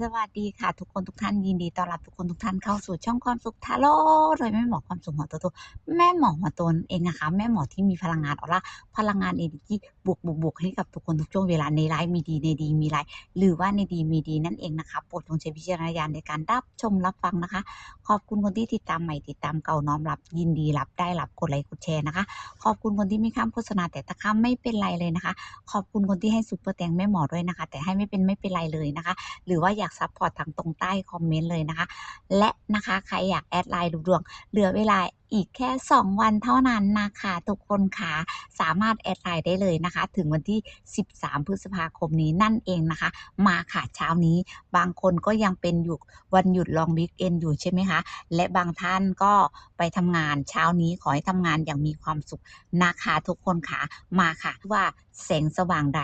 สวัสดีค่ะ ทุกคนทุกท่านยินดีต้อนรับทุกคนทุกท่านเข้าสู่ช่องความสุขทาโร่โดยแม่หมอความสุขหมอตัวโตโตแม่หมอหัวตนเองนะคะ แม่หมอที่มีพลังงานออร่าพลังงานเอเนจีบวกบวกบวกให้กับทุกคนทุกช่วงเวลาในไลฟ์มีดีในดีมีไลฟ์หรือว่าในดีมีดีนั่นเองนะคะโปรดจงใช้วิจารณญาณในการรับชมรับฟังนะคะ ขอบคุณคนที่ติดตามใหม่ติดตามเก่าน้อมรับยินดีรับได้รับกดไลค์กดแชร์นะคะ ขอบคุณคนที่ไม่ข้ามโฆษณาแต่ตะข้ามไม่เป็นไรเลยนะคะ ขอบคุณคนที่ให้ซุปเปอร์แตงแม่หมอด้วยนะคะ แต่ให้ไม่เป็นไม่เป็นไรเลยนะคะ หรือว่าอยากซัพพอร์ตทางตรงใต้คอมเมนต์เลยนะคะ และนะคะใครอยากแอดไลน์ดูดวงเหลือเวลา อีกแค่ 2 วันเท่านั้นนะคะทุกคนค่ะสามารถแอดไลน์ได้เลยนะคะ ถึงวันที่ 13 พฤษภาคมนี้นั่นเองนะคะ มาค่ะเช้านี้ บางคนก็ยังเป็นอยู่วันหยุดลองบิ๊กเอนอยู่ใช่ไหมคะและบางท่านก็ไปทำงานเช้านี้ขอให้ทำงานอย่างมีความสุขนะคะทุกคนค่ะมาค่ะว่าแสงสว่างใด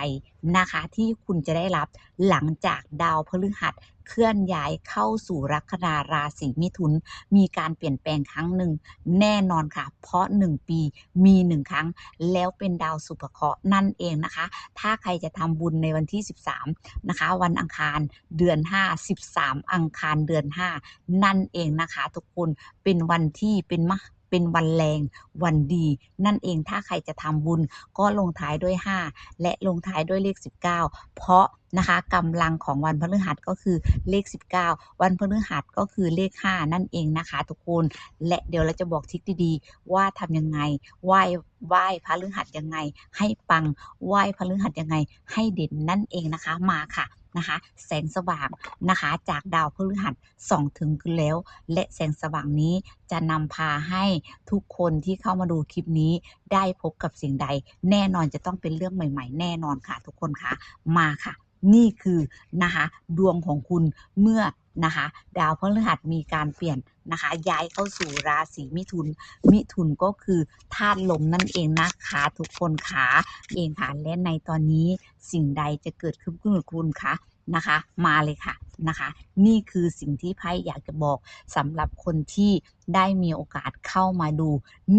นะคะ ที่คุณจะได้รับหลังจากดาวพฤหัส เคลื่อนย้ายเข้าสู่ลัคนาราศีมิถุน มีการเปลี่ยนแปลงครั้งหนึ่งแน่นอนค่ะ เพราะ 1 ปีมี1ครั้ง แล้วเป็นดาวสุภเคราะห์นั่นเองนะคะ ถ้าใครจะทำบุญในวันที่ 13 นะคะ วันอังคารเดือน 5 13 อังคารเดือน 5 นั่นเองนะคะ ทุกคนเป็นวันที่เป็นมะ เป็นวันแรงวันดี นั่นเองถ้าใครจะทำบุญก็ลงท้ายด้วย 5 และลงท้ายด้วยเลข 19 เพราะนะคะกำลังของวันพฤหัสก็คือเลข 19 วันพฤหัสก็คือเลข 5 นั่นเองนะคะ ทุกคนและเดี๋ยวเราจะบอกทริคดีๆ ว่าทำยังไงไหว้ไหว้พระฤหัสยังไง ให้ปังไหว้พระฤหัสยังไง ให้เด่นนั่นเองนะคะมาค่ะ นะคะ แสงสว่างนะคะ จากดาวพฤหัสส่องถึงขึ้นแล้ว และแสงสว่างนี้จะนำพาให้ทุกคนที่เข้ามาดูคลิปนี้ ได้พบกับสิ่งใด แน่นอนจะต้องเป็นเรื่องใหม่ ๆ แน่นอนค่ะ ทุกคนค่ะมาค่ะ นี่คือนะคะ ดวงของคุณเมื่อ นะคะ ดาวพฤหัสมีการเปลี่ยนนะคะ ย้ายเข้าสู่ราศีมิถุน มิถุนก็คือธาตุลมนั่นเองนะคะทุกคนค่ะเองค่ะและในตอนนี้สิ่งใดจะเกิดขึ้นกับคุณคะนะคะ มาเลยค่ะนะคะ นี่คือสิ่งที่ไพ่อยากจะบอกสำหรับคนที่ได้มีโอกาสเข้ามาดู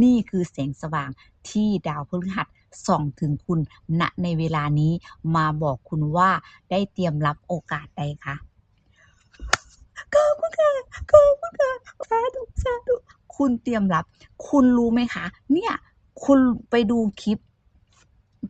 นี่คือแสงสว่างที่ดาวพฤหัสส่องถึงคุณณในเวลานี้มาบอกคุณว่าได้เตรียมรับโอกาสใดคะ ขอบคุณค่ะขอบคุณค่ะสาธุสาธุคุณเตรียมรับ คุณรู้ไหมคะ เนี่ยคุณไปดูคลิป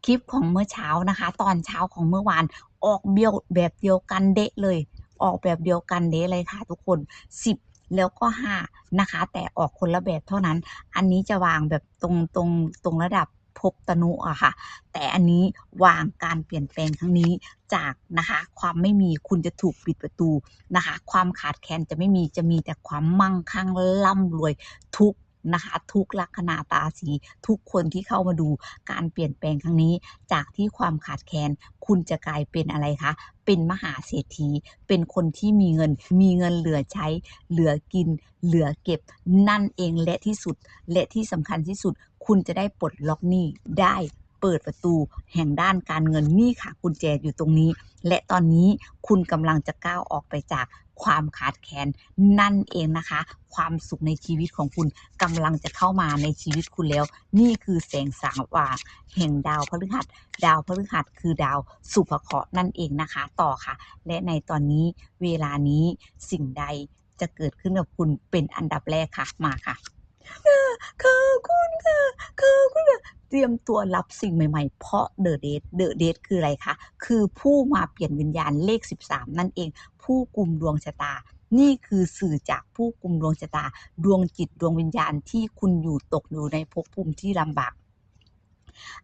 คลิปของเมื่อเช้านะคะ ตอนเช้าของเมื่อวาน ออกเบี้ยวแบบเดียวกันเดะเลย ออกแบบเดียวกันเดะเลยค่ะ ทุกคน10แล้วก็5นะคะ แต่ออกคนละแบบเท่านั้น อันนี้จะวางแบบตรงตรงตรงระดับ ภพตนุอะค่ะ แต่อันนี้วางการเปลี่ยนแปลงครั้งนี้จากนะคะความไม่มีคุณจะถูกปิดประตูนะคะ ความขาดแคลนจะไม่มีจะมีแต่ความมั่งคั่งร่ำรวยทุก นะคะ ทุกลัคนาตาสีทุกคนที่เข้ามาดูการเปลี่ยนแปลงครั้งนี้ จากที่ความขาดแคลนคุณจะกลายเป็นอะไรคะ เป็นมหาเศรษฐี เป็นคนที่มีเงิน มีเงินเหลือใช้ เหลือกิน เหลือเก็บ นั่นเองและที่สุด และที่สำคัญที่สุด คุณจะได้ปลดล็อกหนี้ได้เปิดประตูแห่งด้านการเงินนี่ค่ะกุญแจอยู่ตรงนี้ และตอนนี้คุณกำลังจะก้าวออกไปจาก ความขาดแคลนนั่นเองนะคะ ความสุขในชีวิตของคุณกำลังจะเข้ามาในชีวิตคุณแล้ว นี่คือแสงสว่างแห่งดาวพฤหัส ดาวพฤหัสคือดาวสุภเคราะห์นั่นเองนะคะ ต่อค่ะ และในตอนนี้เวลานี้สิ่งใดจะเกิดขึ้นกับคุณเป็นอันดับแรกค่ะมาค่ะ ขอบคุณค่ะขอบคุณค่ะเตรียมตัวรับสิ่งใหม่ๆ เพราะเดอะเดทเดอะเดทคืออะไรคะ คือผู้มาเปลี่ยนวิญญาณเลข 13 นั่นเอง ผู้กลุ่มดวงชะตา นี่คือสื่อจากผู้กลุ่มดวงชะตา ดวงจิตดวงวิญญาณที่คุณอยู่ตกอยู่ในภพภูมิที่ลำบาก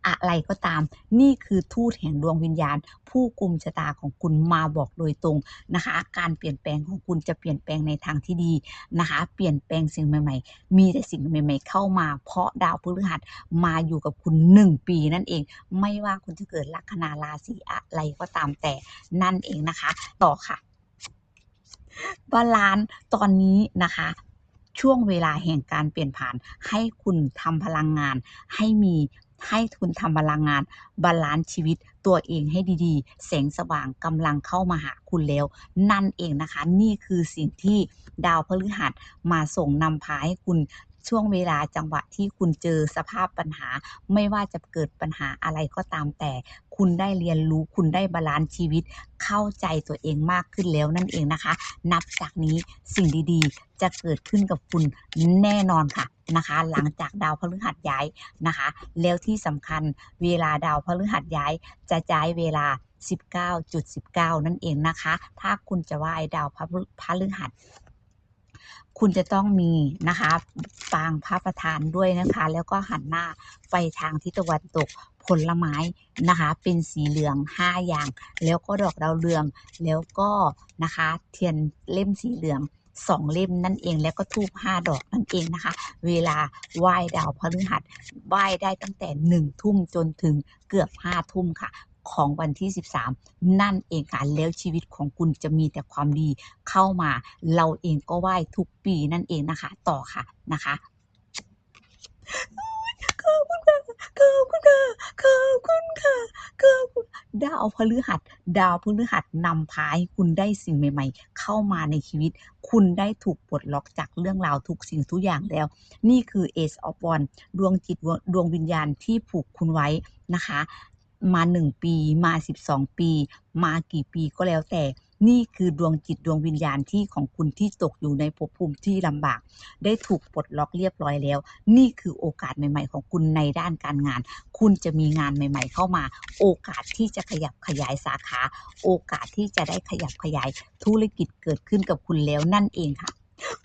อะไรก็ตาม นี่คือทูตแห่งดวงวิญญาณ ผู้กุมชะตาของคุณมาบอกโดยตรงนะคะการเปลี่ยนแปลงของคุณจะเปลี่ยนแปลงในทางที่ดีนะคะ เปลี่ยนแปลงสิ่งใหม่ ๆ มีแต่สิ่งใหม่ ๆ เข้ามา เพราะดาวพฤหัสมาอยู่กับคุณ 1 ปีนั่นเอง ไม่ว่าคุณจะเกิดลัคนาราศีอะไรก็ตามแต่นั่นเองนะคะ ต่อค่ะบาลานตอนนี้นะคะช่วงเวลาแห่งการเปลี่ยนผ่านให้คุณทำพลังงานให้มี ให้คุณทำพลังงานบาลานซ์ชีวิตตัวเองให้ดีๆ แสงสว่างกำลังเข้ามาหาคุณแล้ว นั่นเองนะคะ นี่คือสิ่งที่ดาวพฤหัสมาส่งนำพาให้คุณ ช่วงเวลาจังหวะที่คุณเจอสภาพปัญหา ไม่ว่าจะเกิดปัญหาอะไรก็ตามแต่ คุณได้เรียนรู้คุณได้บาลานซ์ชีวิต เข้าใจตัวเองมากขึ้นแล้วนั่นเองนะคะ นับจากนี้สิ่งดีๆ จะเกิดขึ้นกับคุณแน่นอนค่ะนะคะ หลังจากดาวพฤหัสย้ายนะคะ แล้วที่สำคัญเวลาดาวพฤหัสย้าย จะย้ายเวลา19.19 นั่นเองนะคะ ถ้าคุณจะไหว้ดาวพฤพฤหัส คุณจะต้องมีนะคะปางพระประธานด้วยนะคะ แล้วก็หันหน้าไปทางทิศตะวันตกผลไม้นะคะ เป็นสีเหลือง 5 อย่าง แล้วก็ดอกดาวเรือง แล้วก็นะคะ เทียนเล่มสีเหลืองสองเล่มนั่นเองแล้วก็ทูบห้าดอกนั่นเองนะคะ เวลาไหว้ดาวพฤหัสไหว้ได้ตั้งแต่หนึ่งทุ่มจนถึงเกือบห้าทุ่มค่ะ ของวันที่ 13 นั่นเองค่ะแล้วชีวิตของคุณจะมีแต่ความดีเข้ามา เราเองก็ไหว้ทุกปีนั่นเองนะคะ ต่อค่ะนะคะขอบคุณค่ะขอบคุณค่ะขอบคุณค่ะขอบคุณดาวพฤหัส ดาวพฤหัสนำพาให้คุณได้สิ่งใหม่ ๆ เข้ามาในชีวิต คุณได้ถูกปลดล็อกจากเรื่องราวทุกสิ่งทุกอย่างแล้ว นี่คือ Ace of One ดวงจิตดวงวิญญาณที่ผูกคุณไว้นะคะ มา1ปีมา12ปี มากี่ปีก็แล้วแต่ นี่คือดวงจิตดวงวิญญาณที่ของคุณที่ตกอยู่ในภพภูมิที่ลำบาก ได้ถูกปลดล็อกเรียบร้อยแล้ว นี่คือโอกาสใหม่ ๆ ของคุณในด้านการงาน คุณจะมีงานใหม่ ๆ เข้ามา โอกาสที่จะขยับขยายสาขา โอกาสที่จะได้ขยับขยายธุรกิจเกิดขึ้นกับคุณแล้วนั่นเองค่ะ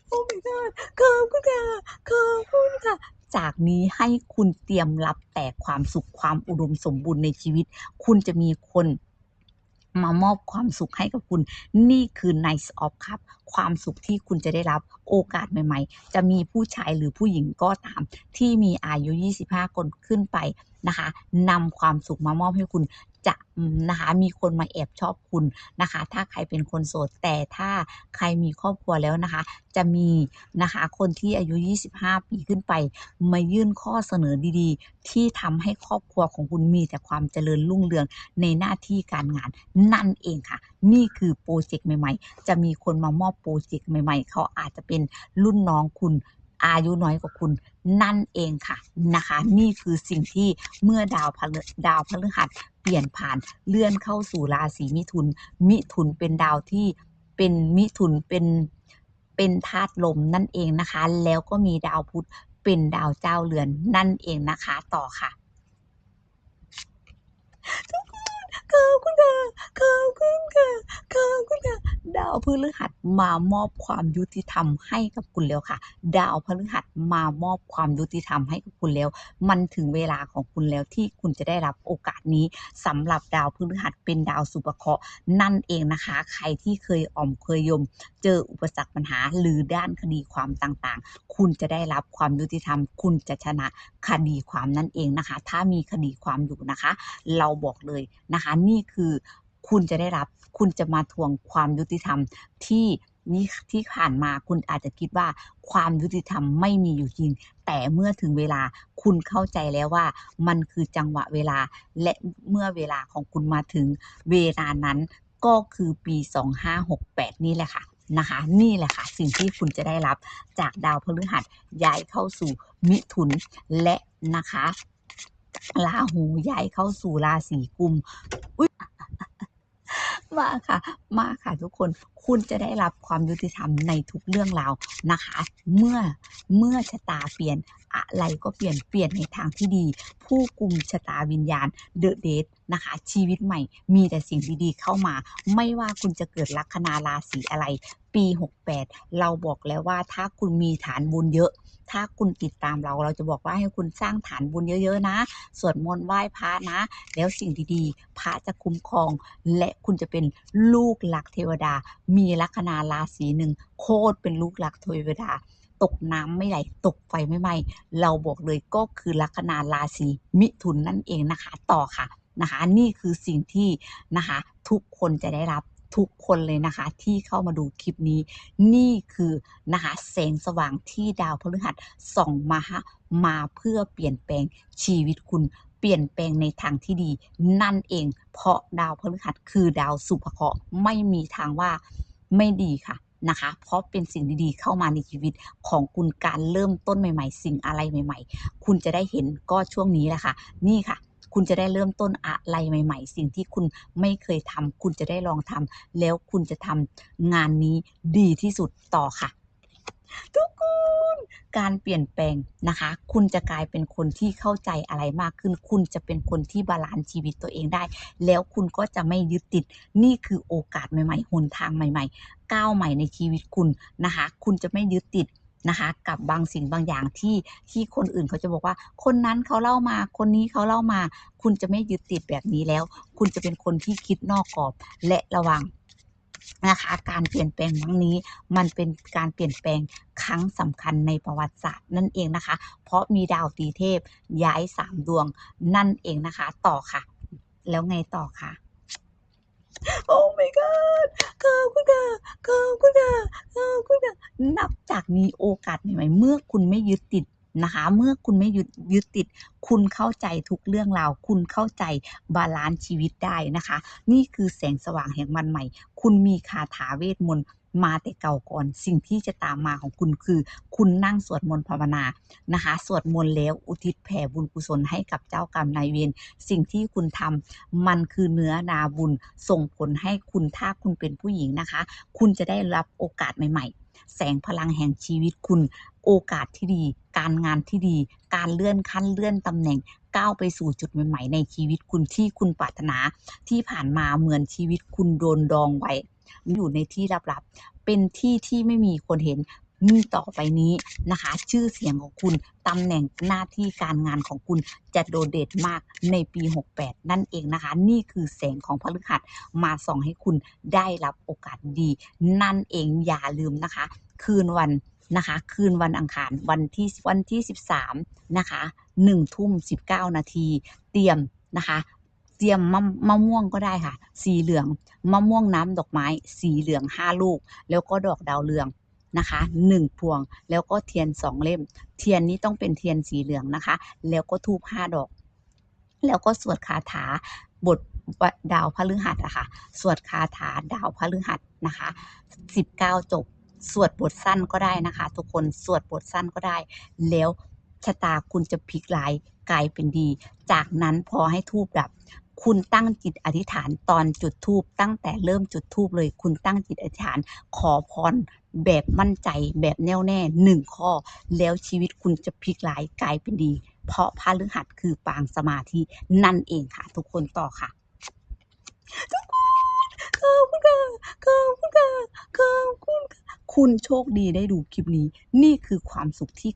โอ้ my god ขอบคุณค่ะขอบคุณค่ะ จากนี้ให้คุณเตรียมรับแต่ความสุขความอุดมสมบูรณ์ในชีวิต คุณจะมีคนมามอบความสุขให้กับคุณ นี่คือ Nice of ครับ ความสุขที่คุณจะได้รับโอกาสใหม่ ๆ จะมีผู้ชายหรือผู้หญิงก็ตาม ที่มีอายุ 25 คนขึ้นไปนะคะนำความสุขมามอบให้คุณ จะนะคะมีคนมาแอบชอบคุณนะคะ ถ้าใครเป็นคนโสด แต่ถ้าใครมีครอบครัวแล้วนะคะ จะมีนะคะคนที่อายุ 25 ปีขึ้นไป มายื่นข้อเสนอดีๆ ที่ทำให้ครอบครัวของคุณมีแต่ความเจริญรุ่งเรืองในหน้าที่การงานนั่นเองค่ะ นี่คือโปรเจกต์ใหม่ ๆ จะมีคนมามอบโปรเจกต์ใหม่ ๆ เขาอาจจะเป็นรุ่นน้องคุณ อายุน้อยกว่าคุณนั่นเองค่ะนะคะ นี่คือสิ่งที่เมื่อดาวพฤดาวพฤหัสเปลี่ยนผ่านเลื่อนเข้าสู่ราศีมิถุน มิถุนเป็นดาวที่เป็นมิถุนเป็นเป็นธาตุลมนั่นเองนะคะ แล้วก็มีดาวพุธเป็นดาวเจ้าเรือนนั่นเองนะคะ ต่อค่ะ ขอบคุณค่ะขอบคุณค่ะขอบคุณค่ะดาวพฤหัสมามอบความยุติธรรมให้กับคุณแล้วค่ะ ดาวพฤหัสมามอบความยุติธรรมให้กับคุณแล้ว มันถึงเวลาของคุณแล้วที่คุณจะได้รับโอกาสนี้สำหรับดาวพฤหัสเป็นดาวสุภเคราะห์นั่นเองนะคะ ใครที่เคยอ่อมเคยยม เจออุปสรรคปัญหาหรือด้านคดีความต่างๆ คุณจะได้รับความยุติธรรม คุณจะชนะคดีความนั่นเองนะคะ ถ้ามีคดีความอยู่นะคะ เราบอกเลยนะคะนี่คือคุณจะได้รับ คุณจะมาทวงความยุติธรรมที่นี่ที่ผ่านมาคุณอาจจะคิดว่าความยุติธรรมไม่มีอยู่จริง แต่เมื่อถึงเวลาคุณเข้าใจแล้วว่า มันคือจังหวะเวลา และเมื่อเวลาของคุณมาถึงเวลานั้นก็คือปี 2568 นี่แหละค่ะนะคะ นี่แหละค่ะสิ่งที่คุณจะได้รับจากดาวพฤหัสย้ายเข้าสู่มิถุนและนะคะ ราหูย้ายเข้าสู่ราศีกุมมาค่ะ มาค่ะทุกคน คุณจะได้รับความยุติธรรมในทุกเรื่องราวนะคะ เมื่อ เมื่อชะตาเปลี่ยน อะไรก็เปลี่ยน เปลี่ยนในทางที่ดี ผู้กุมชะตาวิญญาณ เดอะเดทนะคะ ชีวิตใหม่มีแต่สิ่งดีๆเข้ามา ไม่ว่าคุณจะเกิดลัคนาราศีอะไร ปี 68 เราบอกแล้วว่าถ้าคุณมีฐานบุญเยอะ ถ้าคุณติดตามเราเราจะบอกว่าให้คุณสร้างฐานบุญเยอะ ๆ นะ สวดมนต์ไหว้พระนะ แล้วสิ่งดีๆ พระจะคุ้มครอง และคุณจะเป็นลูกหลักเทวดา มีลัคนาราศีหนึ่งโคตรเป็นลูกหลักเทวดาตกน้ำไม่ไหลตกไฟไม่ไหม้เราบอกเลยก็คือลัคนาราศีมิถุนนั่นเองนะคะ ต่อค่ะ นะคะนี่คือสิ่งที่นะคะทุกคนจะได้รับทุกคนเลยนะคะที่เข้ามาดูคลิปนี้ นี่คือนะคะแสงสว่างที่ดาวพฤหัสส่องมาฮะมาเพื่อเปลี่ยนแปลงชีวิตคุณเปลี่ยนแปลงในทางที่ดี นั่นเอง เพราะดาวพฤหัสคือดาวสุภเคราะห์ไม่มีทางว่าไม่ดีค่ะนะคะ เพราะเป็นสิ่งดีๆเข้ามาในชีวิตของคุณการเริ่มต้นใหม่ ๆ สิ่งอะไรใหม่ ๆ คุณจะได้เห็นก็ช่วงนี้แหละค่ะ นี่ค่ะ คุณจะได้เริ่มต้นอะไรใหม่ ๆ สิ่งที่คุณไม่เคยทำคุณจะได้ลองทำแล้วคุณจะทำงานนี้ดีที่สุดต่อค่ะ ทุกคนการเปลี่ยนแปลงนะคะ คุณจะกลายเป็นคนที่เข้าใจอะไรมากขึ้น คุณจะเป็นคนที่บาลานซ์ชีวิตตัวเองได้ แล้วคุณก็จะไม่ยึดติด นี่คือโอกาสใหม่ๆหนทางใหม่ ๆ ก้าวใหม่ในชีวิตคุณนะคะ คุณจะไม่ยึดติด นะคะกับบางสิ่งบางอย่างที่ที่คนอื่นเขาจะบอกว่า คนนั้นเขาเล่ามา คนนี้เขาเล่ามา คุณจะไม่ยึดติดแบบนี้แล้ว คุณจะเป็นคนที่คิดนอกกรอบและระวังนะคะการเปลี่ยนแปลงครั้งนี้มันเป็นการเปลี่ยนแปลงครั้งสำคัญในประวัติศาสตร์นั่นเองนะคะ เพราะมีดาวตีเทพย้ายสามดวงนั่นเองนะคะ ต่อค่ะ แล้วไงต่อคะ โอ้ my god ขอบคุณค่ะขอบคุณค่ะขอบคุณค่ะนับจากนี้โอกาสใหม่ๆเมื่อคุณไม่ยึดติดนะคะ เมื่อคุณไม่ยึดยึดติด คุณเข้าใจทุกเรื่องราว คุณเข้าใจบาลานซ์ชีวิตได้นะคะ นี่คือแสงสว่างแห่งวันใหม่ คุณมีคาถาเวทมนต์ มาแต่เก่าก่อน สิ่งที่จะตามมาของคุณคือ คุณนั่งสวดมนต์ภาวนานะคะสวดมนต์แล้วอุทิศแผ่บุญกุศลให้กับเจ้ากรรมนายเวรสิ่งที่คุณทำมันคือเนื้อนาบุญส่งผลให้คุณถ้าคุณเป็นผู้หญิงนะคะ คุณจะได้รับโอกาสใหม่ ๆแสงพลังแห่งชีวิตคุณ โอกาสที่ดี การงานที่ดี การเลื่อนขั้นเลื่อนตำแหน่ง ก้าวไปสู่จุดใหม่ๆในชีวิตคุณที่คุณปรารถนาที่ผ่านมาเหมือนชีวิตคุณโดนดองไว้อยู่ในที่ลับๆ เป็นที่ที่ไม่มีคนเห็นมีต่อไปนี้นะคะ ชื่อเสียงของคุณตำแหน่งหน้าที่การงานของคุณจะโดดเด่นมากในปี 68 นั่นเองนะคะ นี่คือแสงของพฤหัสมาส่องให้คุณได้รับโอกาสดี นั่นเองอย่าลืมนะคะ คืนวันนะคะ คืนวันอังคารวันที่วันที่ 13 นะคะ 1ทุ่ม19 นาที เตรียมนะคะเตรียมมะมะม่วงก็ได้ค่ะ สีเหลืองมะม่วงน้ำดอกไม้ สีเหลือง 5 ลูก แล้วก็ดอกดาวเรืองนะคะ1พวงแล้วก็เทียน 2 เล่ม เทียนนี้ต้องเป็นเทียนสีเหลืองนะคะ แล้วก็ธูป5ดอก แล้วก็สวดคาถาบทดาวพฤหัสอะค่ะ สวดคาถาดาวพฤหัสนะคะ 19 จบ สวดบทสั้นก็ได้นะคะ ทุกคน สวดบทสั้นก็ได้ แล้ว ชะตาคุณจะพลิกร้ายกลายเป็นดี จากนั้นพอให้ทูบดับ คุณตั้งจิตอธิษฐานตอนจุดทูบตั้งแต่เริ่มจุดทูบเลย คุณตั้งจิตอธิษฐานขอพรแบบมั่นใจแบบแน่วแน่หนึ่งข้อ แล้วชีวิตคุณจะพลิกร้ายกลายเป็นดี เพราะพาฤหัสคือปางสมาธินั่นเองค่ะ ทุกคนต่อค่ะทุกคนขอบคุณค่ะขอบคุณค่ะขอบคุณค่ะคุณโชคดีได้ดูคลิปนี้ นี่คือความสุขที่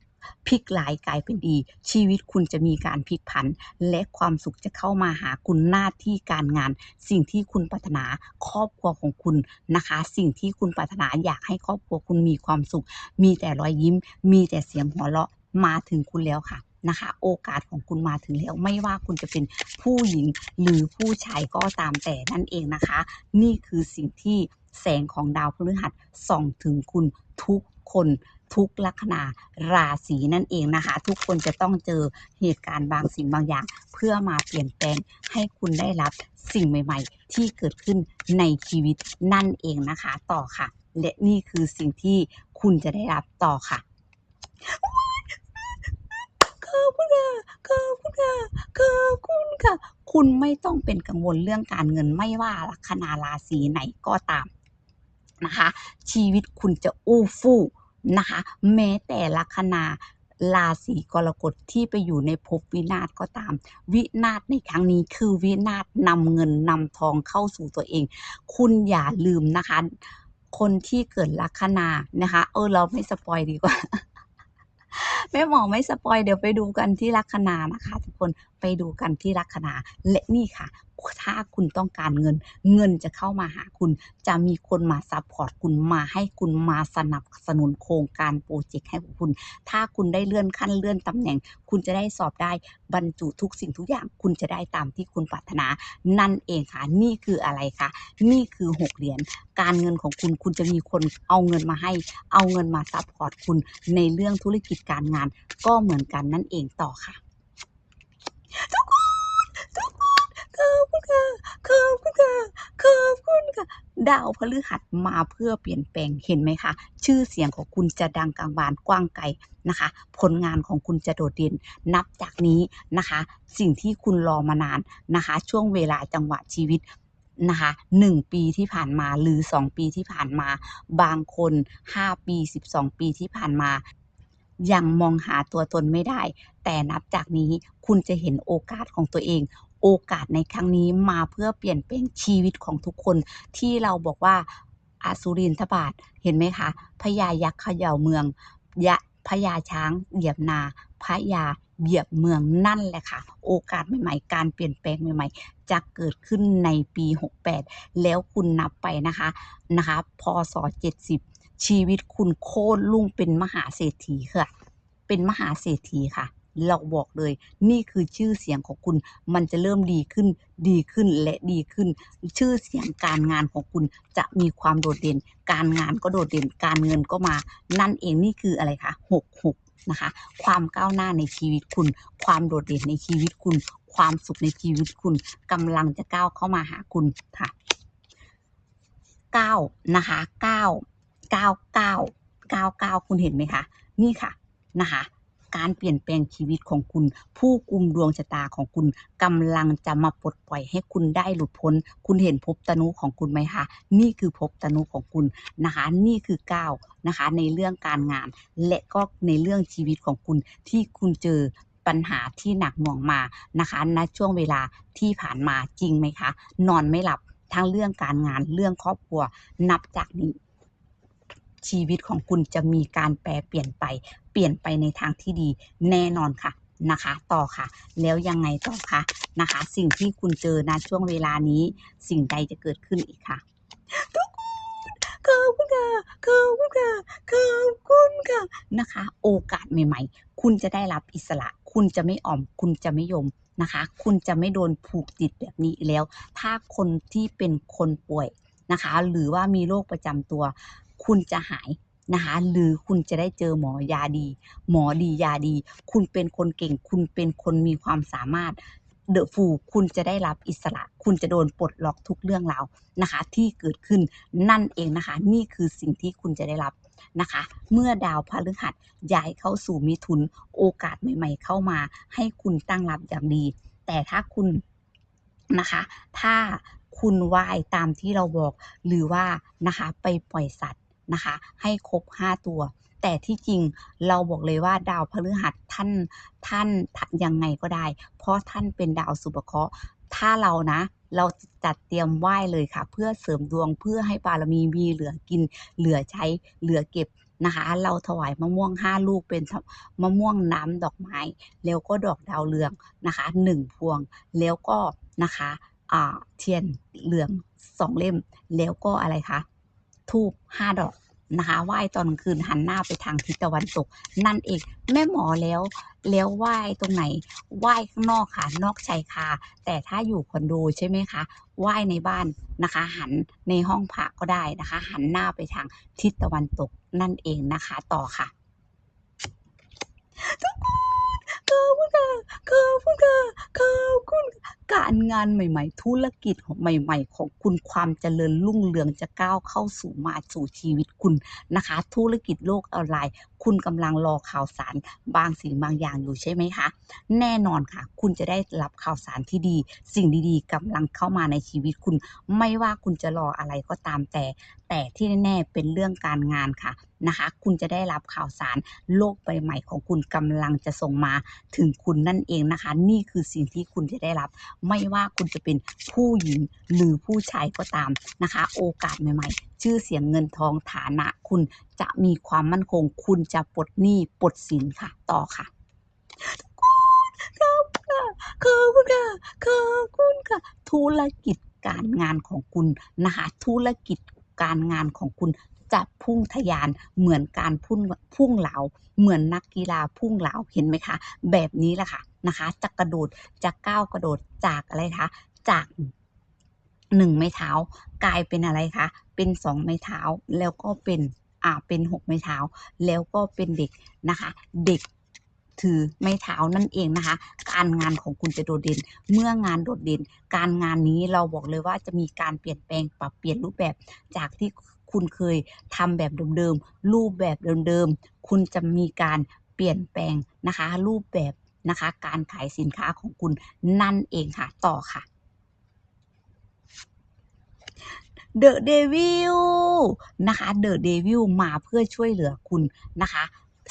พลิกร้ายกลายเป็นดี ชีวิตคุณจะมีการพลิกผัน และความสุขจะเข้ามาหาคุณหน้าที่การงาน สิ่งที่คุณปรารถนาครอบครัวของคุณนะคะ สิ่งที่คุณปรารถนาอยากให้ครอบครัวคุณมีความสุข มีแต่รอยยิ้ม มีแต่เสียงหัวเราะมาถึงคุณแล้วค่ะนะคะโอกาสของคุณมาถึงแล้วไม่ว่าคุณจะเป็นผู้หญิงหรือผู้ชายก็ตามแต่นั่นเองนะคะ นี่คือสิ่งที่แสงของดาวพฤหัสส่องถึงคุณทุกคน ทุกลัคนาราศีนั่นเองนะคะ ทุกคนจะต้องเจอเหตุการณ์บางสิ่งบางอย่าง เพื่อมาเปลี่ยนแปลงให้คุณได้รับสิ่งใหม่ ๆ ที่เกิดขึ้นในชีวิตนั่นเองนะคะ ต่อค่ะ และนี่คือสิ่งที่คุณจะได้รับต่อค่ะขอบคุณค่ะขอบคุณค่ะขอบคุณค่ะ คุณไม่ต้องเป็นกังวลเรื่องการเงินไม่ว่าลัคนาราศีไหนก็ตามนะคะ ชีวิตคุณจะอู้ฟู่ นะคะ แม้แต่ลัคนาราศีกรกฎที่ไปอยู่ในภพวินาศก็ตาม วินาศในครั้งนี้คือวินาศนำเงินนำทองเข้าสู่ตัวเอง คุณอย่าลืมนะคะ คนที่เกิดลัคนานะคะ เออเราไม่สปอยดีกว่าแม่หมอไม่สปอยเดี๋ยวไปดูกันที่ลัคนานะคะทุกคนไปดูกันที่ลัคนาและนี่ค่ะ ถ้าคุณต้องการเงิน เงินจะเข้ามาหาคุณ จะมีคนมาซัพพอร์ตคุณมาให้คุณมาสนับสนุนโครงการโปรเจกต์ให้คุณ ถ้าคุณได้เลื่อนขั้นเลื่อนตำแหน่ง คุณจะได้สอบได้บรรจุทุกสิ่งทุกอย่าง คุณจะได้ตามที่คุณปรารถนา นั่นเองค่ะ นี่คืออะไรคะนี่คือหกเหรียญการเงินของคุณคุณจะมีคนเอาเงินมาให้ เอาเงินมาซัพพอร์ตคุณในเรื่องธุรกิจการงาน ก็เหมือนกันนั่นเองต่อค่ะ ทุกคน ทุกคนขอบคุณค่ะขอบคุณค่ะขอบคุณค่ะดาวพฤหัสมาเพื่อเปลี่ยนแปลงเห็นไหมคะ ชื่อเสียงของคุณจะดังกลางบานกว้างไกลนะคะ ผลงานของคุณจะโดดเด่นนับจากนี้นะคะ สิ่งที่คุณรอมานานนะคะ ช่วงเวลาจังหวะชีวิตนะคะหนึ่งปีที่ผ่านมาหรือสองปีที่ผ่านมา บางคนห้าปีสิบสองปีที่ผ่านมา ยังมองหาตัวตนไม่ได้ แต่นับจากนี้คุณจะเห็นโอกาสของตัวเอง โอกาสในครั้งนี้มาเพื่อเปลี่ยนแปลงชีวิตของทุกคนที่เราบอกว่าอาสุรินทบาทเห็นไหมคะพญายักษ์เขย่าเมืองยะพญาช้างเหยียบนาพญาเหยียบเมืองนั่นแหละค่ะ โอกาสใหม่ๆ การเปลี่ยนแปลงใหม่ๆ จะเกิดขึ้นในปี 68 แล้วคุณนับไปนะคะนะคะพศ70 ชีวิตคุณโค่นลุ่งเป็นมหาเศรษฐีค่ะ เป็นมหาเศรษฐีค่ะ เราบอกเลย นี่คือชื่อเสียงของคุณ มันจะเริ่มดีขึ้น ดีขึ้นและดีขึ้น ชื่อเสียงการงานของคุณจะมีความโดดเด่น การงานก็โดดเด่น การเงินก็มา นั่นเองนี่คืออะไรคะหกหกนะคะ ความก้าวหน้าในชีวิตคุณ ความโดดเด่นในชีวิตคุณ ความสุขในชีวิตคุณกำลังจะก้าวเข้ามาหาคุณค่ะเก้านะคะเก้า เก้าเก้าเก้าเก้าคุณเห็นไหมคะ นี่ค่ะนะคะการเปลี่ยนแปลงชีวิตของคุณ ผู้กุมดวงชะตาของคุณกำลังจะมาปลดปล่อยให้คุณได้หลุดพ้น คุณเห็นภพตนุของคุณไหมคะนี่คือภพตนุของคุณนะคะนี่คือก้าวนะคะในเรื่องการงาน และก็ในเรื่องชีวิตของคุณที่คุณเจอปัญหาที่หนักหน่วงมานะคะณช่วงเวลาที่ผ่านมาจริงไหมคะ นอนไม่หลับทั้งเรื่องการงานเรื่องครอบครัวนับจากนี้ ชีวิตของคุณจะมีการแปลเปลี่ยนไป เปลี่ยนไปในทางที่ดีแน่นอนค่ะนะคะ ต่อค่ะ แล้วยังไงต่อคะนะคะ สิ่งที่คุณเจอณช่วงเวลานี้ สิ่งใดจะเกิดขึ้นอีกค่ะทุกคนขอบคุณค่ะขอบคุณค่ะขอบคุณค่ะนะคะ โอกาสใหม่ๆ คุณจะได้รับอิสระ คุณจะไม่อ่อม คุณจะไม่ยมนะคะ คุณจะไม่โดนผูกติดแบบนี้แล้ว ถ้าคนที่เป็นคนป่วยนะคะ หรือว่ามีโรคประจำตัว คุณจะหายนะคะหรือคุณจะได้เจอหมอยาดี หมอดียาดี คุณเป็นคนเก่ง คุณเป็นคนมีความสามารถเดอะฟูคุณจะได้รับอิสระ คุณจะโดนปลดล็อกทุกเรื่องราวนะคะ ที่เกิดขึ้นนั่นเองนะคะ นี่คือสิ่งที่คุณจะได้รับนะคะ เมื่อดาวพฤหัสย้ายเข้าสู่มิถุนโอกาสใหม่ ๆ เข้ามา ให้คุณตั้งรับอย่างดี แต่ถ้าคุณนะคะ ถ้าคุณไหว้ตามที่เราบอกหรือว่านะคะไปปล่อยสัตว์ นะคะ ให้ครบ 5 ตัว แต่ที่จริงเราบอกเลยว่าดาวพฤหัสท่านท่านยังไงก็ได้ เพราะท่านเป็นดาวสุภเคราะห์ถ้าเรานะเราจัดเตรียมไหว้เลยค่ะ เพื่อเสริมดวงเพื่อให้บารมีมีเหลือกิน เหลือใช้เหลือเก็บนะคะ เราถวายมะม่วง5ลูกเป็นมะม่วงน้ำดอกไม้ แล้วก็ดอกดาวเรืองนะคะ1พวงแล้วก็นะคะเทียนเหลือง2เล่ม แล้วก็อะไรคะ ทูบ5ดอกนะคะไหว้ตอนกลางคืนหันหน้าไปทางทิศตะวันตก นั่นเองแม่หมอแล้วแล้วไหว้ตรงไหนไหว้ข้างนอกค่ะ นอกชายคาแต่ถ้าอยู่คอนโดใช่ไหมคะไหว้ในบ้านนะคะ หันในห้องพระก็ได้นะคะ หันหน้าไปทางทิศตะวันตกนั่นเองนะคะ ต่อค่ะทุกคน ขอบคุณค่ะขอบคุณค่ะขอบคุณการงานใหม่ ๆ ธุรกิจของใหม่ ๆ ของคุณความเจริญรุ่งเรืองจะก้าวเข้าสู่มาสู่ชีวิตคุณนะคะ ธุรกิจโลกออนไลน์ คุณกำลังรอข่าวสารบางสิ่งบางอย่างอยู่ใช่ไหมคะ แน่นอนค่ะ คุณจะได้รับข่าวสารที่ดี สิ่งดีๆกำลังเข้ามาในชีวิตคุณ ไม่ว่าคุณจะรออะไรก็ตามแต่ แต่ที่แน่ๆเป็นเรื่องการงานค่ะ นะคะ คุณจะได้รับข่าวสารโลกใบใหม่ของคุณกำลังจะส่งมาถึงคุณนั่นเองนะคะ นี่คือสิ่งที่คุณจะได้รับ ไม่ว่าคุณจะเป็นผู้หญิงหรือผู้ชายก็ตามนะคะ โอกาสใหม่ ๆ ชื่อเสียงเงินทองฐานะ คุณจะมีความมั่นคง คุณจะปลดหนี้ปลดสินค่ะ ต่อค่ะขอบคุณค่ะขอบคุณค่ะขอบคุณค่ะ ธุรกิจการงานของคุณนะคะธุรกิจการงานของคุณ จะพุ่งทะยานเหมือนการพุ่งพุ่งเหลาเหมือนนักกีฬาพุ่งเหลาเห็นไหมคะ แบบนี้แหละค่ะนะคะจะกระโดดจะก้าวกระโดดจากอะไรคะจากหนึ่งไม้เท้ากลายเป็นอะไรคะเป็นสองไม้เท้าแล้วก็เป็นอ่าเป็นหกไม้เท้าแล้วก็เป็นเด็กนะคะ เด็กถือไม้เท้านั่นเองนะคะ การงานของคุณจะโดดเด่น เมื่องานโดดเด่น การงานนี้เราบอกเลยว่าจะมีการเปลี่ยนแปลงปรับเปลี่ยนรูปแบบจากที่ คุณเคยทำแบบเดิมๆ รูปแบบเดิมๆ คุณจะมีการเปลี่ยนแปลงนะคะ รูปแบบนะคะ การขายสินค้าของคุณนั่นเองค่ะ ต่อค่ะ เดอะเดวิลนะคะเดอะเดวิลมาเพื่อช่วยเหลือคุณนะคะ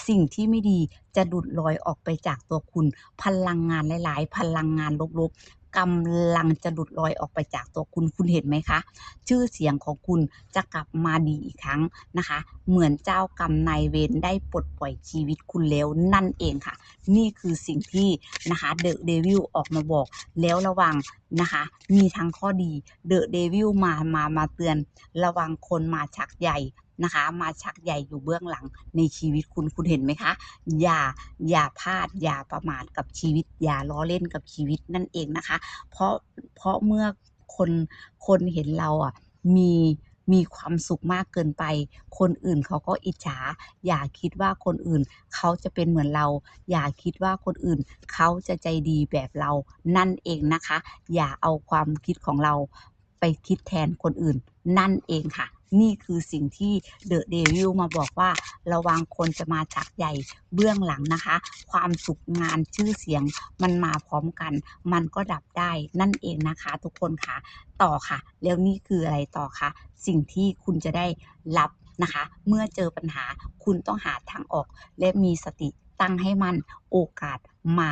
สิ่งที่ไม่ดีจะดุดลอยออกไปจากตัวคุณ พลังงานหลาย ๆ พลังงานลบ ๆ กำลังจะดุดลอยออกไปจากตัวคุณคุณเห็นไหมคะ ชื่อเสียงของคุณจะกลับมาดีอีกครั้งนะคะ เหมือนเจ้ากรรมนายเวรได้ปลดปล่อยชีวิตคุณแล้วนั่นเองค่ะ นี่คือสิ่งที่นะคะเดอะเดวิลออกมาบอก แล้วระวังนะคะ มีทั้งข้อดีเดอะเดวิลมามามาเตือน ระวังคนมาชักใหญ่ นะคะ มาชักใหญ่อยู่เบื้องหลังในชีวิตคุณคุณเห็นไหมคะ อย่าอย่าพลาด อย่าประมาทกับชีวิต อย่าล้อเล่นกับชีวิตนั่นเองนะคะ เพราะเพราะเมื่อคนคนเห็นเราอะมีมีความสุขมากเกินไป คนอื่นเขาก็อิจฉา อย่าคิดว่าคนอื่นเขาจะเป็นเหมือนเรา อย่าคิดว่าคนอื่นเขาจะใจดีแบบเรา นั่นเองนะคะ อย่าเอาความคิดของเราไปคิดแทนคนอื่น นั่นเองค่ะ นี่คือสิ่งที่เดอะเดวิลมาบอกว่า ระวังคนจะมาชักใหญ่เบื้องหลังนะคะ ความสุขงานชื่อเสียงมันมาพร้อมกัน มันก็ดับได้นั่นเองนะคะ ทุกคนค่ะ ต่อค่ะ แล้วนี่คืออะไรต่อคะสิ่งที่คุณจะได้รับนะคะ เมื่อเจอปัญหาคุณต้องหาทางออก และมีสติตั้งให้มันโอกาสมา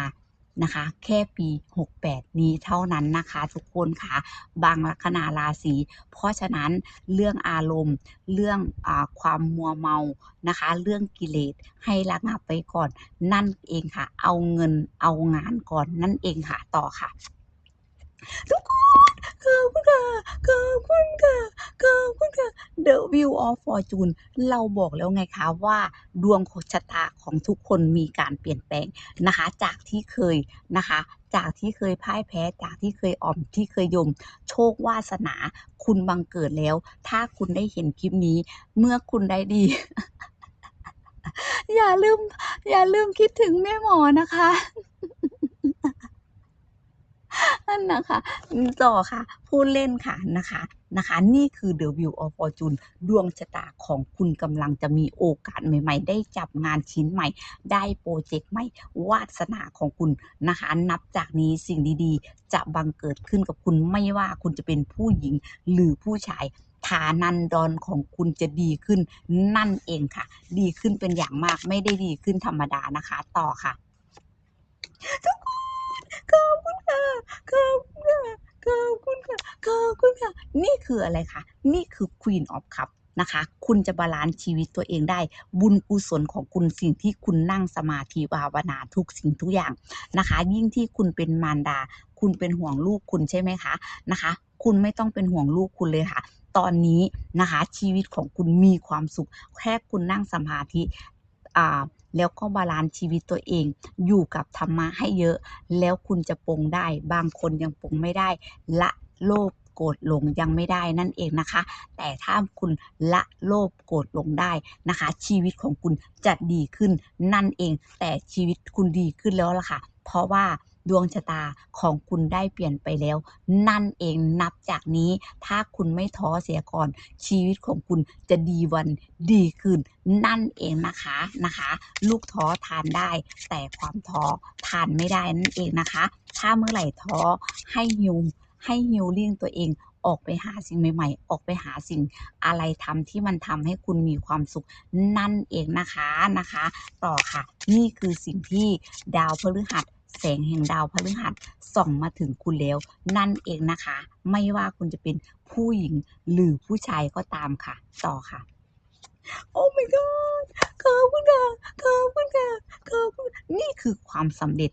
นะคะ แค่ปี 68 นี้เท่านั้นนะคะ ทุกคนค่ะ บางลัคนาราศีเพราะฉะนั้นเรื่องอารมณ์ เรื่องอความมัวเมานะคะ เรื่องกิเลสให้ระงับไปก่อนนั่นเองค่ะ เอาเงินเอางานก่อนนั่นเองค่ะต่อค่ะ ทุกคน ขอบคุณค่ะ ขอบคุณค่ะ ขอบคุณค่ะ The Wheel of Fortune เราบอกแล้วไงคะว่าดวงชะตาของทุกคนมีการเปลี่ยนแปลงนะคะ จากที่เคยนะคะ จากที่เคยพ่ายแพ้ จากที่เคยอ่อม ที่เคยยม โชควาสนา คุณบังเกิดแล้ว ถ้าคุณได้เห็นคลิปนี้ เมื่อคุณได้ดี อย่าลืม อย่าลืมคิดถึงแม่หมอนะคะ นะคะต่อค่ะพูดเล่นค่ะนะคะนะคะ นี่คือ The Wheel of Fortune ดวงชะตาของคุณกำลังจะมีโอกาสใหม่ ๆ ได้จับงานชิ้นใหม่ ได้โปรเจกต์ใหม่ วาสนาของคุณนะคะ นับจากนี้สิ่งดีๆ จะบังเกิดขึ้นกับคุณไม่ว่าคุณจะเป็นผู้หญิงหรือผู้ชายฐานันดรของคุณจะดีขึ้นนั่นเองค่ะ ดีขึ้นเป็นอย่างมากไม่ได้ดีขึ้นธรรมดานะคะ ต่อค่ะทุกคน ขอบคุณค่ะขอบคุณค่ะขอบคุณค่ะขอบคุณค่ะ นี่คืออะไรคะ นี่คือ Queen of Cup นะคะ คุณจะบาลานซ์ชีวิตตัวเองได้ บุญกุศลของคุณสิ่งที่คุณนั่งสมาธิภาวนาทุกสิ่งทุกอย่างนะคะ ยิ่งที่คุณเป็นมารดา คุณเป็นห่วงลูกคุณใช่ไหมคะนะคะ คุณไม่ต้องเป็นห่วงลูกคุณเลยค่ะ ตอนนี้นะคะชีวิตของคุณมีความสุข แค่คุณนั่งสมาธิอ่า แล้วก็บาลานซ์ชีวิตตัวเอง อยู่กับธรรมะให้เยอะ แล้วคุณจะปงได้ บางคนยังปงไม่ได้ ละโลภโกรธหลงยังไม่ได้นั่นเองนะคะ แต่ถ้าคุณละโลภโกรธหลงได้นะคะ ชีวิตของคุณจะดีขึ้นนั่นเอง แต่ชีวิตคุณดีขึ้นแล้วล่ะค่ะ เพราะว่า ดวงชะตาของคุณได้เปลี่ยนไปแล้ว นั่นเองนับจากนี้ ถ้าคุณไม่ท้อเสียก่อน ชีวิตของคุณจะดีวันดีคืนนั่นเองนะคะนะคะ ลูกท้อทานได้ แต่ความท้อทานไม่ได้นั่นเองนะคะ ถ้าเมื่อไหร่ท้อให้ฮิวให้ฮิลลิ่งตัวเองออกไปหาสิ่งใหม่ๆ ออกไปหาสิ่งอะไรทำที่มันทำให้คุณมีความสุขนั่นเองนะคะนะคะ ต่อค่ะ นี่คือสิ่งที่ดาวพฤหัส แสงแห่งดาวพฤหัสส่องมาถึงคุณแล้ว นั่นเองนะคะ ไม่ว่าคุณจะเป็นผู้หญิงหรือผู้ชายก็ตามค่ะ ต่อค่ะ โอ้ my god ขอบคุณค่ะขอบคุณค่ะขอบคุณนี่คือความสำเร็จ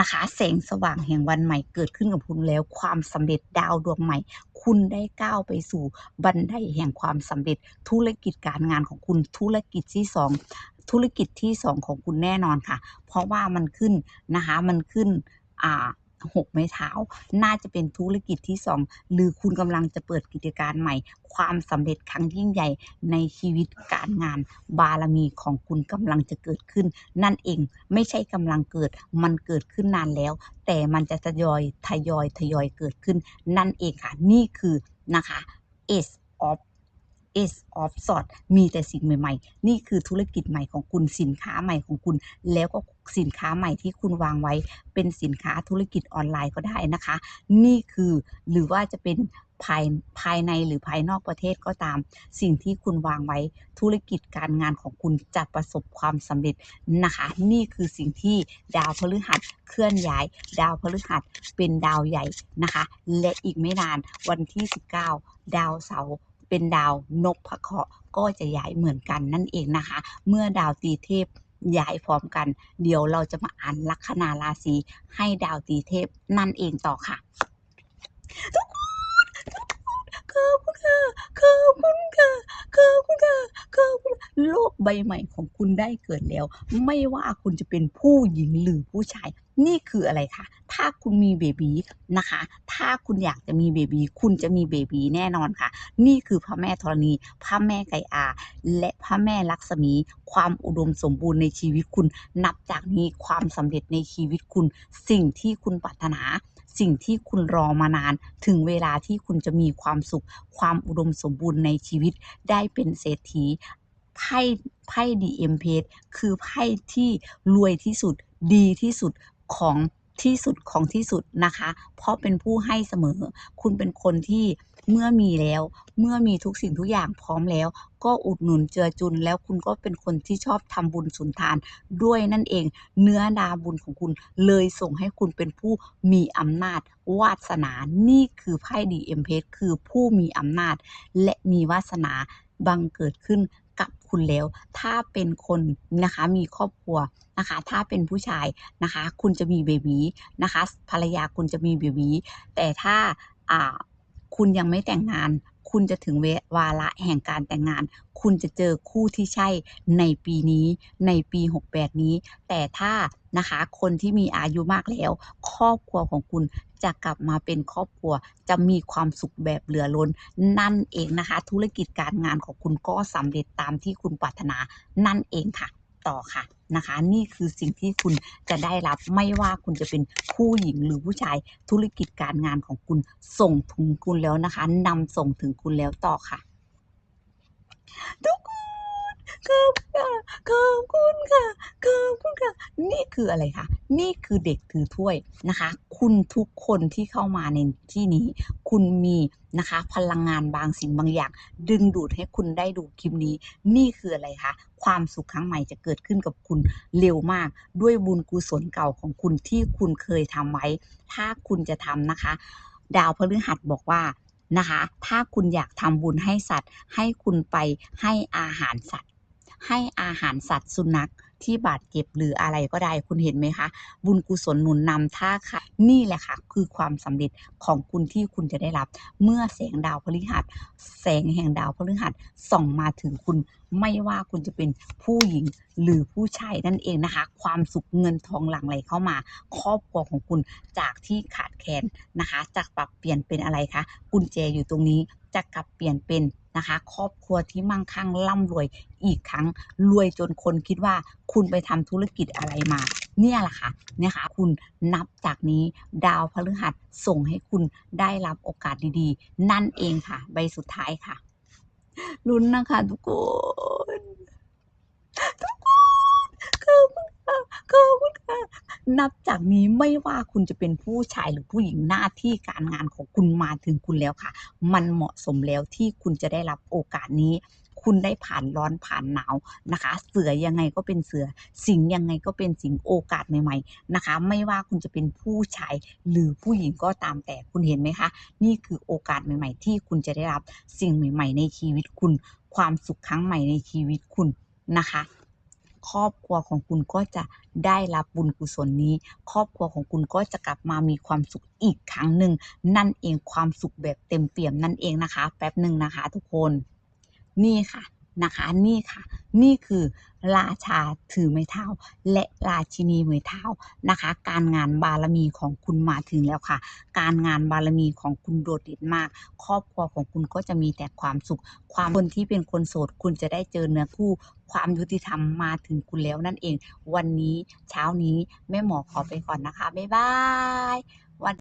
นะคะแสงสว่างแห่งวันใหม่เกิดขึ้นกับคุณแล้ว ความสำเร็จดาวดวงใหม่ คุณได้ก้าวไปสู่บันไดแห่งความสำเร็จธุรกิจการงานของคุณธุรกิจที่สอง ธุรกิจที่สองของคุณแน่นอนค่ะ เพราะว่ามันขึ้นนะคะมันขึ้นอ่าหกไม้เท้า น่าจะเป็นธุรกิจที่สองหรือคุณกำลังจะเปิดกิจการใหม่ ความสำเร็จครั้งยิ่งใหญ่ในชีวิตการงานบารมีของคุณกำลังจะเกิดขึ้น นั่นเองไม่ใช่กำลังเกิดมันเกิดขึ้นนานแล้ว แต่มันจะทยอยทยอยทยอยเกิดขึ้น นั่นเองค่ะ นี่คือนะคะ Ace of Ace of s w o r d มีแต่สิ่งใหม่ ๆ นี่คือธุรกิจใหม่ของคุณสินค้าใหม่ของคุณ แล้วก็สินค้าใหม่ที่คุณวางไว้ เป็นสินค้าธุรกิจออนไลน์ก็ได้นะคะ นี่คือหรือว่าจะเป็นภายภายในหรือภายนอกประเทศก็ตาม สิ่งที่คุณวางไว้ธุรกิจการงานของคุณจะประสบความสำเร็จนะคะ นี่คือสิ่งที่ดาวพฤหัสเคลื่อนย้าย ดาวพฤหัสเป็นดาวใหญ่นะคะ และอีกไม่นานวันที่ 19 ดาวเสาร์ เป็นดาวนพเคราะห์ก็จะย้ายเหมือนกันนั่นเองนะคะ เมื่อดาวตีเทพย้ายพร้อมกัน เดี๋ยวเราจะมาอ่านลัคนาราศีให้ดาวตีเทพนั่นเองต่อค่ะทุกคน ขอบคุณค่ะ ขอบคุณค่ะ ขอบคุณค่ะ ขอบคุณ โลกใบใหม่ของคุณได้เกิดแล้ว ไม่ว่าคุณจะเป็นผู้หญิงหรือผู้ชาย นี่คืออะไรคะ ถ้าคุณมีเบบีนะคะ ถ้าคุณอยากจะมีเบบีคุณจะมีเบบีแน่นอนค่ะ นี่คือพระแม่ธรณี พระแม่ไก่อา และพระแม่ลักษมี ความอุดมสมบูรณ์ในชีวิตคุณ นับจากนี้ความสำเร็จในชีวิตคุณ สิ่งที่คุณปรารถนา สิ่งที่คุณรอมานาน ถึงเวลาที่คุณจะมีความสุข ความอุดมสมบูรณ์ในชีวิตได้เป็นเศรษฐีไพ่ไพ่ดีเอ็มเพคือไพ่ที่รวยที่สุดดีที่สุดของที่สุดของที่สุดนะคะ เพราะเป็นผู้ให้เสมอ คุณเป็นคนที่ เมื่อมีแล้ว เมื่อมีทุกสิ่งทุกอย่างพร้อมแล้ว ก็อุดหนุนเจือจุน แล้วคุณก็เป็นคนที่ชอบทำบุญสุนทานด้วยนั่นเอง เนื้อนาบุญของคุณเลยส่งให้คุณเป็นผู้มีอำนาจ วาสนา นี่คือไพ่ดีเอ็มเพคือผู้มีอำนาจ และมีวาสนาบังเกิดขึ้นกับคุณแล้ว ถ้าเป็นคนนะคะมีครอบครัวนะคะ ถ้าเป็นผู้ชายนะคะ คุณจะมีเบบีนะคะ ภรรยาคุณจะมีเบบีแต่ถ้าอ่า คุณยังไม่แต่งงาน คุณจะถึงเววาระแห่งการแต่งงาน คุณจะเจอคู่ที่ใช่ในปีนี้ในปี 68 นี้ แต่ถ้านะคะคนที่มีอายุมากแล้ว ครอบครัวของคุณจะกลับมาเป็นครอบครัวจะมีความสุขแบบเหลือล้น นั่นเองนะคะ ธุรกิจการงานของคุณก็สำเร็จตามที่คุณปรารถนานั่นเองค่ะ ต่อค่ะ นะคะ นี่คือสิ่งที่คุณจะได้รับไม่ว่าคุณจะเป็นผู้หญิงหรือผู้ชายธุรกิจการงานของคุณส่งถึงคุณแล้วนะคะนำส่งถึงคุณแล้วต่อค่ะ ทุกคนขอบคุณค่ะขอบคุณค่ะขอบคุณค่ะ นี่คืออะไรคะ นี่คือเด็กถือถ้วยนะคะ คุณทุกคนที่เข้ามาในที่นี้ คุณมีนะคะ พลังงานบางสิ่งบางอย่าง ดึงดูดให้คุณได้ดูคลิปนี้ นี่คืออะไรคะ ความสุขครั้งใหม่จะเกิดขึ้นกับคุณเร็วมาก ด้วยบุญกุศลเก่าของคุณที่คุณเคยทำไว้ ถ้าคุณจะทำนะคะ ดาวพฤหัสบอกว่านะคะ ถ้าคุณอยากทำบุญให้สัตว์ ให้คุณไปให้อาหารสัตว์ ให้อาหารสัตว์สุนัขที่บาดเจ็บหรืออะไรก็ได้คุณเห็นไหมคะ บุญกุศลหนุนนำถ้าค่ะ นี่แหละค่ะ คือความสำเร็จของคุณที่คุณจะได้รับ เมื่อแสงดาวพฤหัส แสงแห่งดาวพฤหัสส่องมาถึงคุณ ไม่ว่าคุณจะเป็นผู้หญิงหรือผู้ชายนั่นเองนะคะ ความสุขเงินทองหลั่งไหลเข้ามา ครอบครัวของคุณจากที่ขาดแคลนนะคะจะปรับเปลี่ยนเป็นอะไรคะกุญแจอยู่ตรงนี้จะกลับเปลี่ยนเป็น นะคะ ครอบครัวที่มั่งคั่งร่ำรวยอีกครั้งรวยจนคนคิดว่าคุณไปทำธุรกิจอะไรมา เนี่ยแหละค่ะเนี่ยค่ะคุณนับจากนี้ดาวพฤหัสส่งให้คุณได้รับโอกาสดีๆ นั่นเองค่ะ ใบสุดท้ายค่ะลุ้นนะคะทุกคนทุ ขอบคุณค่ะนับจากนี้ไม่ว่าคุณจะเป็นผู้ชายหรือผู้หญิงหน้าที่การงานของคุณมาถึงคุณแล้วค่ะ มันเหมาะสมแล้วที่คุณจะได้รับโอกาสนี้คุณได้ผ่านร้อนผ่านหนาวนะคะ เสือยังไงก็เป็นเสือ สิงยังไงก็เป็นสิงโอกาสใหม่ ๆนะคะ ไม่ว่าคุณจะเป็นผู้ชายหรือผู้หญิงก็ตามแต่คุณเห็นไหมคะ นี่คือโอกาสใหม่ ๆ ที่คุณจะได้รับสิ่งใหม่ ๆ ในชีวิตคุณ ความสุขครั้งใหม่ในชีวิตคุณนะคะ ครอบครัวของคุณก็จะได้รับบุญกุศลนี้ ครอบครัวของคุณก็จะกลับมามีความสุขอีกครั้งหนึ่งนั่นเองความสุขแบบเต็มเปี่ยมนั่นเองนะคะ แป๊บหนึ่งนะคะ ทุกคน นี่ค่ะนะคะ นี่ค่ะ นี่คือ ราชาถือไม้เท้า และราชินีไม้เท้านะคะ การงานบารมีของคุณมาถึงแล้วค่ะ การงานบารมีของคุณโดดเด่นมาก ครอบครัวของคุณก็จะมีแต่ความสุข ความคนที่เป็นคนโสดคุณจะได้เจอเนื้อคู่ความยุติธรรมมาถึงคุณแล้วนั่นเอง วันนี้เช้านี้แม่หมอขอไปก่อนนะคะบ๊ายบาย